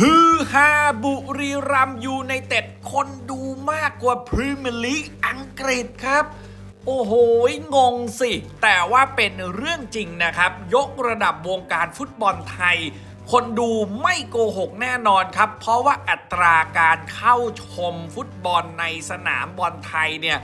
ฮือฮาบุรีรัมย์ยูไนเต็ดคนดูมากกว่าพรีเมียร์ลีกอังกฤษครับ โอ้โห งงสิ แต่ว่าเป็นเรื่องจริงนะครับ ยกระดับวงการฟุตบอลไทย คนดูไม่โกหกแน่นอนครับ เพราะว่าอัตราการเข้าชมฟุตบอลในสนามบอลไทยเนี่ย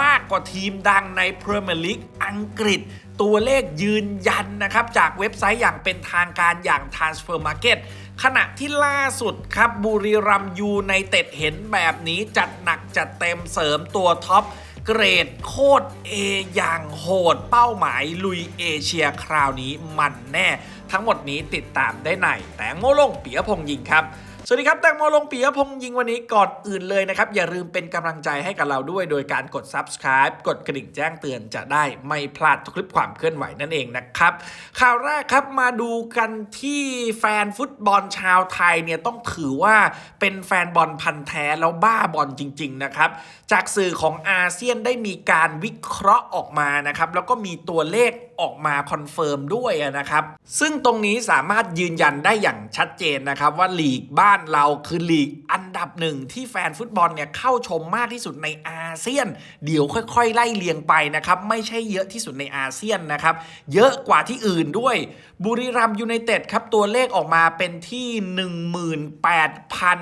มากกว่าทีมดังในพรีเมียร์ลีกอังกฤษ ตัวเลขยืนยันนะครับ จากเว็บไซต์อย่างเป็นทางการอย่าง Transfer Market ขณะที่ล่าสุดครับบุรีรัมย์ยูไนเต็ดเห็นแบบนี้จัดหนักจัดเต็มเสริมตัวท็อปเกรดโคตรเออย่างโหดเป้าหมายลุยเอเชียคราวนี้มันแน่ ทั้งหมดนี้ติดตามได้ในแต่งโมลงเปียพงษ์ยิงครับ สวัสดีครับแตงโมลงปียพงษ์ยิงวันนี้ก่อนอื่นเลยนะครับ อย่าลืมเป็นกำลังใจให้กับเราด้วย โดยการกด subscribe กดกระดิ่งแจ้งเตือนจะได้ไม่พลาดทุกคลิปความเคลื่อนไหวนั่นเองนะครับ ข่าวแรกครับมาดูกันที่แฟนฟุตบอลชาวไทยเนี่ยต้องถือว่าเป็นแฟนบอลพันแท้แล้วบ้าบอลจริง ๆ นะครับ จากสื่อของอาเซียนได้มีการวิเคราะห์ออกมานะครับแล้วก็มีตัวเลขออกมาคอนเฟิร์มด้วยนะครับ ซึ่งตรงนี้สามารถยืนยันได้อย่างชัดเจนนะครับ ว่าลีกบ้านเราคือลีกอันดับหนึ่งที่แฟนฟุตบอลเนี่ยเข้าชมมากที่สุดในอาเซียน เดี๋ยวค่อยๆ ไล่เลียงไปนะครับ ไม่ใช่เยอะที่สุดในอาเซียนนะครับ เยอะกว่าที่อื่นด้วย บุรีรัมยูไนเต็ดครับตัวเลขออกมาเป็นที่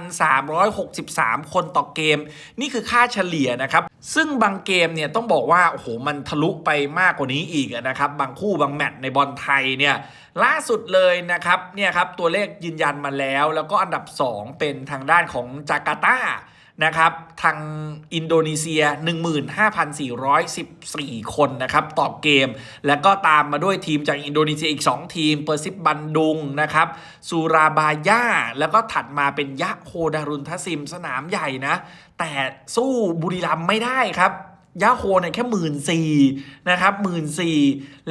18,363 คนต่อเกม นี่คือค่าเฉลี่ยนะครับ ซึ่งบางเกมเนี่ยต้องบอกว่าโอ้โหมันทะลุไปมากกว่านี้อีกนะครับบางคู่บางแมตช์ในบอลไทยเนี่ยล่าสุดเลยนะครับเนี่ยครับตัวเลขยืนยันมาแล้ว แล้วก็อันดับ 2 เป็นทางด้านของจาการ์ตานะครับทางอินโดนีเซีย 15,414 คนนะครับต่อเกม แล้วก็ตามมาด้วยทีมจากอินโดนีเซียอีก 2 ทีม เปอร์ซิบบันดุงนะครับสุราบายาแล้วก็ถัดมาเป็นยะโคดารุนทัซิมสนามใหญ่นะ แต่สู้บุรีรัมไม่ได้ครับ ยาโคเนี่ยแค่หมื่นสี่นะครับหมื่นสี่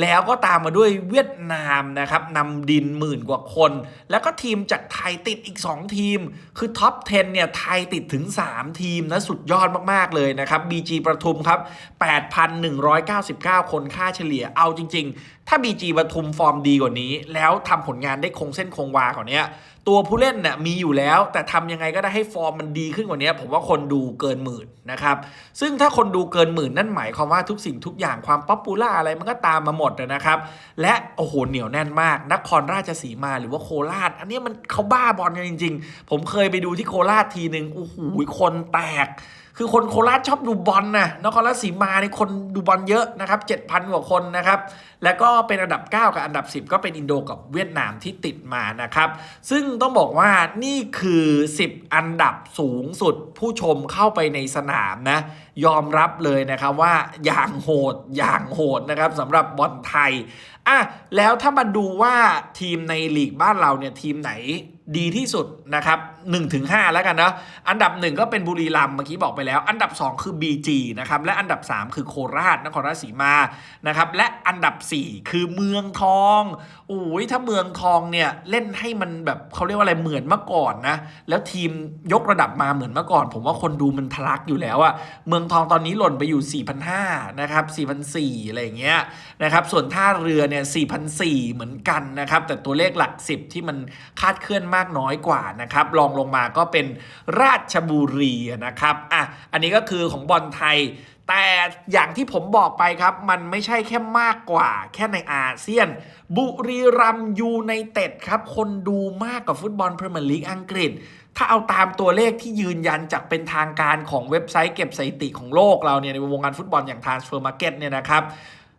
แล้วก็ตามมาด้วยเวียดนามนะครับนำดินหมื่นกว่าคน แล้วก็ทีมจากไทยติดอีก 2 ทีม คือท็อป 10 เนี่ยไทยติดถึง 3 ทีมนะสุดยอดมาก ๆ เลยนะครับ BG ประทุมครับ 8,199 คนค่าเฉลี่ยเอาจริง ๆถ้า BG ประทุมฟอร์มดีกว่านี้ แล้วทำผลงานได้คงเส้นคงวากว่านี้ตัวผู้เล่นเนี่ยมีอยู่แล้ว แต่ทำยังไงก็ได้ให้ฟอร์มมันดีขึ้นกว่านี้ผมว่าคนดูเกินหมื่นนะครับ ซึ่งถ้าคนดูเกินหมื่นนั่นหมายความว่าทุกสิ่งทุกอย่างความป๊อปปูล่าอะไรมันก็ตามมาหมดนะครับ และโอ้โหเหนียวแน่นมาก นครราชสีมาหรือว่าโคราช อันนี้มันเขาบ้าบอลกันจริง ๆ ผมเคยไปดูที่โคราชทีหนึ่งโอ้โหคนแตก คือคนโคราชชอบดูบอลนะนครราชสีมาในคนดูบอลเยอะนะครับ7,000กว่าคนนะครับ แล้วก็เป็นอันดับ 9 กับอันดับ 10 ก็เป็นอินโดกับเวียดนามที่ติดมานะครับ ซึ่งต้องบอกว่านี่คือ 10 อันดับสูงสุดผู้ชมเข้าไปในสนามนะ ยอมรับเลยนะครับว่าอย่างโหดอย่างโหดนะครับสำหรับบอลไทย อะแล้วถ้ามาดูว่าทีมในลีกบ้านเราเนี่ยทีมไหนดีที่สุดนะครับ1-5แล้วกันเนาะอันดับ 1 ก็เป็นบุรีรัมย์เมื่อกี้บอกไปแล้ว อันดับ 2 คือ BG นะครับและอันดับ 3 คือโคราชนครราชสีมานะครับและอันดับ 4 คือเมืองทองโอ้ยถ้าเมืองทองเนี่ยเล่นให้มันแบบเขาเรียกว่าอะไรเหมือนเมื่อก่อนนะแล้วทีมยกระดับมาเหมือนเมื่อก่อน ผมว่าคนดูมันทะลักอยู่แล้วอะเมืองทองตอนนี้หล่นไปอยู่4,500นะครับ4,400อะไรอย่างเงี้ยนะครับส่วนท่าเรือเนี่ย4,400เหมือนกันนะครับ แต่ตัวเลขหลัก 10 ที่มันคาดเคลื่อนมากน้อยกว่านะครับรองลงมาก็เป็นราชบุรีนะครับอะอันนี้ก็คือของบอลไทยแต่อย่างที่ผมบอกไปครับ มันไม่ใช่แค่มากกว่า แค่ในอาเซียน บุรีรัมย์ยูไนเต็ดครับ คนดูมากกว่าฟุตบอลพรีเมียร์ลีกอังกฤษ ถ้าเอาตามตัวเลขที่ยืนยันจากเป็นทางการของเว็บไซต์เก็บสถิติของโลกเราเนี่ยในวงการฟุตบอลอย่าง Transfer Market เนี่ยนะครับ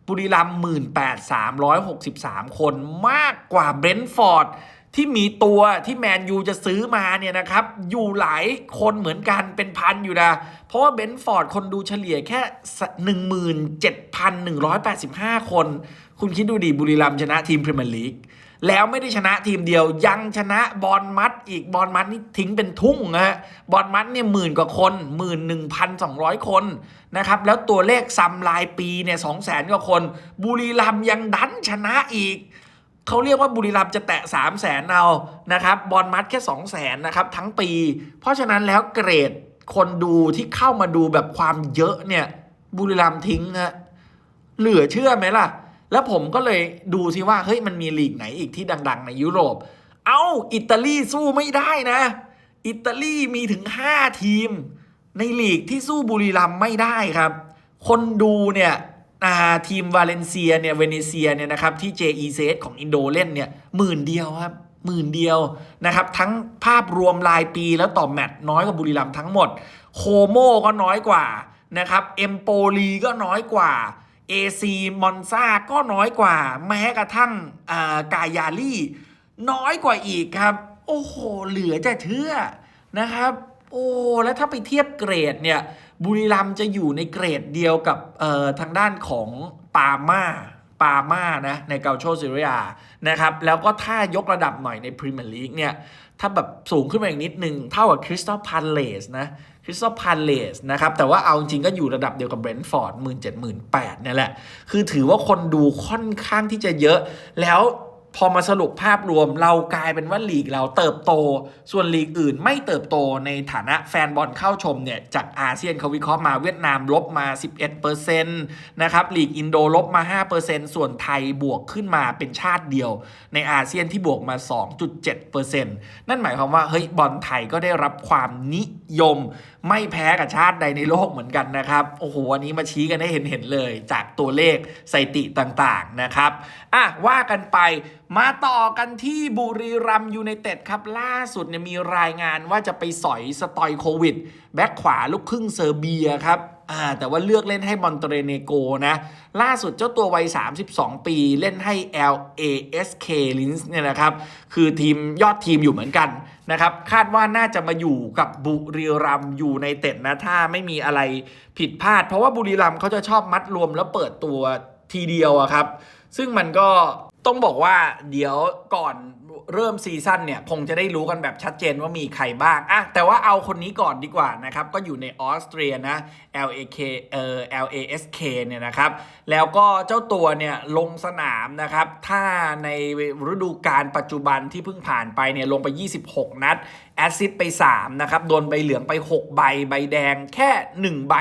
บุรีรัมย์หมื่นแปดสามร้อยหกสิบสามคนมากกว่าเบรนท์ฟอร์ดที่มีตัวที่แมนยูจะซื้อมาเนี่ยนะครับ อยู่หลายคนเหมือนกันเป็นพันอยู่นะ เพราะว่าเบนฟอร์ดคนดูเฉลี่ยแค่ 17,185 คน คุณคิดดูดิบุรีรัมย์ชนะทีมพรีเมียร์ลีก แล้วไม่ได้ชนะทีมเดียว ยังชนะบอลมัดอีกบอลมัดนี่ทิ้งเป็นทุ่งนะฮะบอลมัดเนี่ยหมื่นกว่าคนหมื่นหนึ่งพันสองร้อยคนนะครับแล้วตัวเลขซัมรายปีเนี่ยสองแสนกว่าคน บุรีรัมยังดันชนะอีกเขาเรียกว่าบุรีรัมจะแตะ 3 0 0แสนเอานะครับบอลมัดแค่ 2 0 0แสนนะครับทั้งปี เพราะฉะนั้นแล้วเกรดคนดูที่เข้ามาดูแบบความเยอะเนี่ยบุรีรัมทิ้งฮะเหลือเชื่อไหมล่ะ แล้วผมก็เลยดูซิว่าเฮ้ยมันมีลีกไหนอีกที่ดัง ๆ ในยุโรป เอ้าอิตาลีสู้ไม่ได้นะ อิตาลีมีถึง 5 ทีม ในลีกที่สู้บุรีรัมไม่ได้ครับ คนดูเนี่ยทีมวาเลนเซียเนี่ยเวเนเซียเนี่ยนะครับที่ JEZ ของอินโดเล่นเนี่ยหมื่นเดียวครับหมื่นเดียวนะครับ ทั้งภาพรวมรายปีแล้วต่อแมตช์น้อยกว่าบุรีรัมทั้งหมด โคโมก็น้อยกว่านะครับเอมโปลีก็น้อยกว่า AC มอนซาก็น้อยกว่า แม้กระทั่งกายาลี่ น้อยกว่าอีกครับ โอ้โห เหลือจะเชื่อนะครับ โอ้ แล้วถ้าไปเทียบเกรดเนี่ย บุรีรัมจะอยู่ในเกรดเดียวกับทางด้านของปาม่า ปาม่านะในเกาโชซิเรียนะครับแล้วก็ถ้ายกระดับหน่อยในพรีเมียร์ลีกเนี่ยถ้าแบบสูงขึ้นมาอีกนิดนึง เท่ากับคริสตัลพาเลสนะคริสตัลพาเลสนะครับแต่ว่าเอาจริงก็อยู่ระดับเดียวกับเบรนท์ฟอร์ดหมื่นเจ็ดหมื่นแปดเนี่ยแหละ คือถือว่าคนดูค่อนข้างที่จะเยอะแล้ว พอมาสรุปภาพรวมเรากลายเป็นว่าลีกเราเติบโต ส่วนลีกอื่นไม่เติบโตในฐานะแฟนบอลเข้าชมเนี่ย จากอาเซียนเขาวิเคราะห์มาเวียดนามลบมา 11%นะครับลีกอินโดลบมา 5%ส่วนไทยบวกขึ้นมาเป็นชาติเดียว ในอาเซียนที่บวกมา 2.7%นั่นหมายความว่าเฮ้ยบอลไทยก็ได้รับความนิยม ไม่แพ้กับชาติใดในโลกเหมือนกันนะครับโอ้โหอันนี้มาชี้กันให้เห็นเห็นๆเลย จากตัวเลขสถิติต่างๆนะครับอะว่ากันไปมาต่อกันที่บุรีรัมย์ยูไนเต็ดครับ ล่าสุดเนี่ยมีรายงานว่าจะไปสอยสตอยโควิด แบ็คขวาลูกครึ่งเซอร์เบียครับ อ่าแต่ว่าเลือกเล่นให้มอนเตเรเนโกนะ ล่าสุดเจ้าตัววัย 32 ปีเล่นให้ LASK Linz เนี่ยนะครับ คือทีมยอดทีมอยู่เหมือนกันนะครับ คาดว่าน่าจะมาอยู่กับบุรีรัมย์ยูไนเต็ดนะ ถ้าไม่มีอะไรผิดพลาด เพราะว่าบุรีรัมย์เขาจะชอบมัดรวมแล้วเปิดตัวทีเดียวอะครับ ซึ่งมันก็ต้องบอกว่าเดี๋ยวก่อน เริ่มซีซั่นเนี่ย คงจะได้รู้กันแบบชัดเจนว่ามีใครบ้างอะแต่ว่าเอาคนนี้ก่อนดีกว่านะครับ ก็อยู่ในออสเตรียนะ LAK เอ่อ LASK เนี่ยนะครับ แล้วก็เจ้าตัวเนี่ยลงสนามนะครับ ถ้าในฤดูกาลปัจจุบันที่เพิ่งผ่านไปเนี่ยลงไป 26 นัด แอซิสต์ไป 3 นะครับ โดนใบเหลืองไป 6 ใบ ใบแดงแค่ 1 ใบ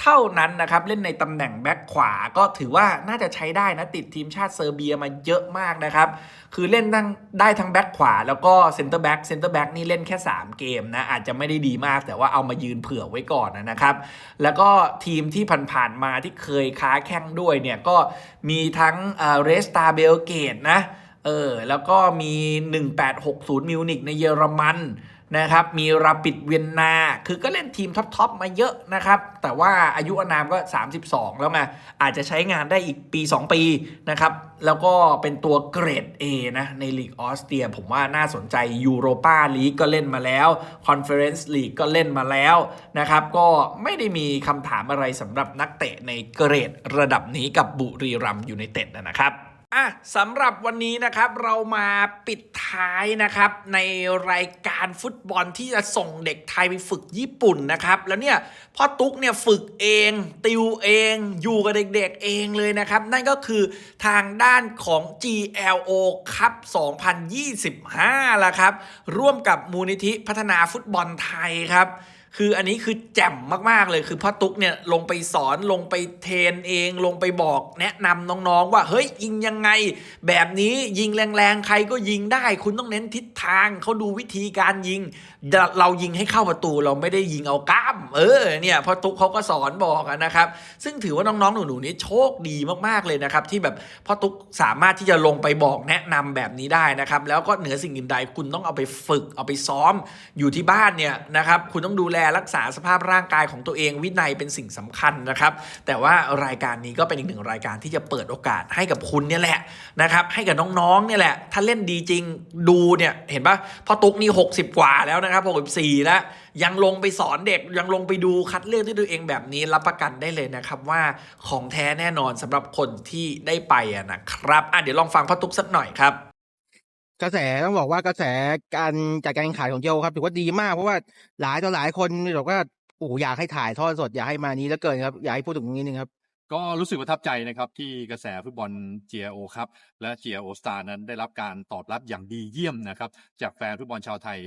เท่านั้นนะครับเล่นในตำแหน่งแบ็คขวาก็ถือว่าน่าจะใช้ได้นะติดทีมชาติเซอร์เบียมาเยอะมากนะครับ คือเล่นทั้งได้ทั้งแบ็คขวาแล้วก็เซนเตอร์แบ็กเซนเตอร์แบ็กนี่เล่นแค่ 3 เกมนะอาจจะไม่ได้ดีมากแต่ว่าเอามายืนเผื่อไว้ก่อนนะครับ แล้วก็ทีมที่ผ่านๆมาที่เคยค้าแข่งด้วยเนี่ยก็มีทั้งเรสตาเบลเกตนะเออแล้วก็มี 1860 มิวนิกในเยอรมัน นะครับ มีราปิดเวียนนา คือก็เล่นทีมท็อปๆมาเยอะนะครับ แต่ว่าอายุอานามก็ 32 แล้วไง อาจจะใช้งานได้อีกปี 2 ปีนะครับ แล้วก็เป็นตัวเกรด A นะ ในลีกออสเตรีย ผมว่าน่าสนใจยูโรปาลีกก็เล่นมาแล้วคอนเฟอเรนซ์ลีกก็เล่นมาแล้วนะครับ ก็ไม่ได้มีคำถามอะไรสำหรับนักเตะในเกรดระดับนี้กับบุรีรัมย์ยูไนเต็ดนะครับ อะสำหรับวันนี้นะครับเรามาปิดท้ายนะครับในรายการฟุตบอลที่จะส่งเด็กไทยไปฝึกญี่ปุ่นนะครับ แล้วเนี่ยพ่อตุ๊กเนี่ยฝึกเอง ติวเอง อยู่กับเด็กๆเองเลยนะครับ นั่นก็คือทางด้านของ GLO ครับ 2025ละครับ ร่วมกับมูลนิธิพัฒนาฟุตบอลไทยครับ คืออันนี้คือแจ่มมากๆเลยคือพ่อตุ๊กเนี่ยลงไปสอนลงไปเทรนเองลงไปบอกแนะนำน้องๆ ว่าเฮ้ยยิงยังไง แบบนี้ยิงแรงๆ ใครก็ยิงได้ คุณต้องเน้นทิศทางเขาดูวิธีการยิง เรายิงให้เข้าประตูเราไม่ได้ยิงเอากล้าม เออเนี่ยพ่อตุ๊กเขาก็สอนบอกนะครับ ซึ่งถือว่าน้องๆหนูๆนี่โชคดีมากๆเลยนะครับ ที่แบบพ่อตุ๊กสามารถที่จะลงไปบอกแนะนำแบบนี้ได้นะครับแล้วก็เหนือสิ่งอื่นใดคุณต้องเอาไปฝึกเอาไปซ้อมอยู่ที่บ้านเนี่ยนะครับคุณต้องดูแลรักษาสภาพร่างกายของตัวเองวินัยเป็นสิ่งสำคัญนะครับ แต่ว่ารายการนี้ก็เป็นอีกหนึ่งรายการที่จะเปิดโอกาสให้กับคุณเนี่ยแหละนะครับให้กับน้องๆเนี่ยแหละ ถ้าเล่นดีจริงดูเนี่ยเห็นปะพอตุกนี่ 60 กว่าแล้วนะครับ64แล้วยังลงไปสอนเด็กยังลงไปดูคัดเลือกที่ตัวเองแบบนี้รับประกันได้เลยนะครับว่าของแท้แน่นอนสำหรับคนที่ได้ไปอะนะครับอะเดี๋ยวลองฟังพ่อตุกสักหน่อยครับ กระแสต้องบอกว่ากระแสการจัดการแข่งขันของเจลครับถือว่าดีมากเพราะว่าหลายต่อหลายคนบอกว่าโอ้โหอยากให้ถ่ายทอดสดอยากให้มานี้แล้วเกินครับ อยากให้พูดถึงตรงนี้นึงครับ ก็รู้สึกประทับใจนะครับที่กระแสฟุตบอล GIO ครับและ GIO Star นั้นได้รับการตอบรับอย่างดีเยี่ยมนะครับจากแฟนฟุตบอลชาวไทย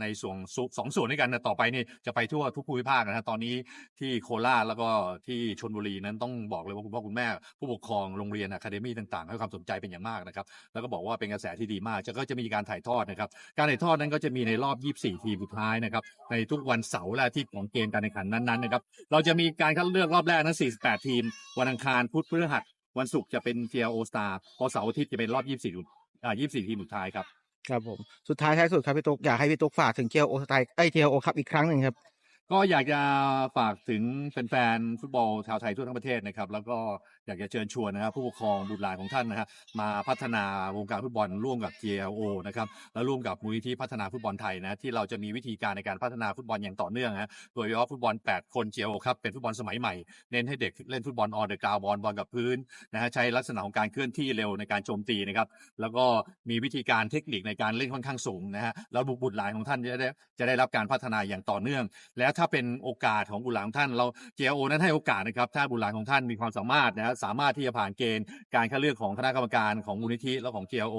ในส่วนสองส่วนด้วยกันนะต่อไปนี่จะไปทั่วทุกภูมิภาคนะฮะตอนนี้ที่โคราชแล้วก็ที่ชนบุรีนั้นต้องบอกเลยว่าคุณพ่อคุณแม่ ผู้ปกครองโรงเรียนอะคาเดมี่ต่างๆ ให้ความสนใจเป็นอย่างมากนะครับแล้วก็บอกว่าเป็นกระแสที่ดีมากจะก็จะมีการถ่ายทอดนะครับการถ่ายทอดนั้นก็จะมีในรอบ 24 ทีมสุดท้ายนะครับในทุกวันเสาร์และอาทิตย์ของเกมการแข่งขันนั้นๆนะครับเราจะมีการคัดเลือกรอบแรกนั้น 48 ทีมวันอังคารพุธพฤหัส วันศุกร์จะเป็น GLO Star พอเสาร์อาทิตย์จะเป็นรอบ 24ทีมอ่า24 ทีมสุดท้ายครับ ครับผม สุดท้ายท้ายสุดครับพี่ตุ๊กอยากให้พี่ตุ๊กฝากถึงเจียวโอสไตล์ไอเจียวโอครับอีกครั้งหนึ่งครับ ก็อยากจะฝากถึงแฟนๆฟุตบอลชาวไทยทั่วทั้งประเทศนะครับ แล้วก็อยากจะเชิญชวนนะครับผู้ปกครองบุตรหลานของท่านนะฮะมาพัฒนาวงการฟุตบอลร่วมกับ GLO นะครับและร่วมกับมูลนิธิพัฒนาฟุตบอลไทยนะที่เราจะมีวิธีการในการพัฒนาฟุตบอลอย่างต่อเนื่องฮะโดยเฉพาะฟุตบอล 8 คน GLO ครับเป็นฟุตบอลสมัยใหม่ เน้นให้เด็กเล่นฟุตบอลออนเดอะกราวบอลบอลกับพื้นนะฮะใช้ลักษณะของการเคลื่อนที่เร็วในการโจมตีนะครับแล้วก็มีวิธีการเทคนิคในการเล่นค่อนข้างสูงนะฮะแล้วบุตรหลานของท่านจะได้จะได้รับการพัฒนาอย่างต่อเนื่องแล้วถ้าเป็นโอกาสของบุตรหลานของท่านเรา JO นั้นให้โอกาสนะครับถ้าบุตรหลานของท่านมีความสามารถนะสามารถที่จะผ่านเกณฑ์การคัดเลือกของคณะกรรมการของมูลนิธิและของ JO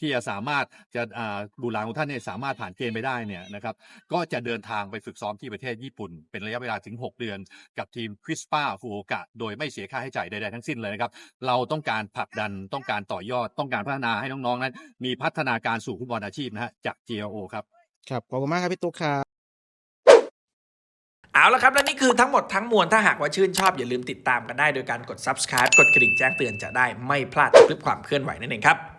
ที่จะสามารถจะอ่าบุตรหลานของท่านเนี่ยสามารถผ่านเกณฑ์ไปได้เนี่ยนะครับก็จะเดินทางไปฝึกซ้อมที่ประเทศญี่ปุ่น เป็นระยะเวลาถึง 6 เดือน กับทีมคริสปาฟูโอกะโดยไม่เสียค่าใช้จ่ายใดๆทั้งสิ้นเลยนะครับเราต้องการผลักดันต้องการต่อยอดต้องการพัฒนาให้น้องๆนั้น มีพัฒนาการสู่ฟุตบอลอาชีพนะฮะจาก JO ครับครับขอบคุณมากครับพี่ตุ๊กครับ เอาละครับ และนี่คือทั้งหมดทั้งมวล ถ้าหากว่าชื่นชอบ อย่าลืมติดตามกันได้โดยการกด subscribe กดกระดิ่งแจ้งเตือนจะได้ไม่พลาดคลิปความเคลื่อนไหวนั่นเองครับ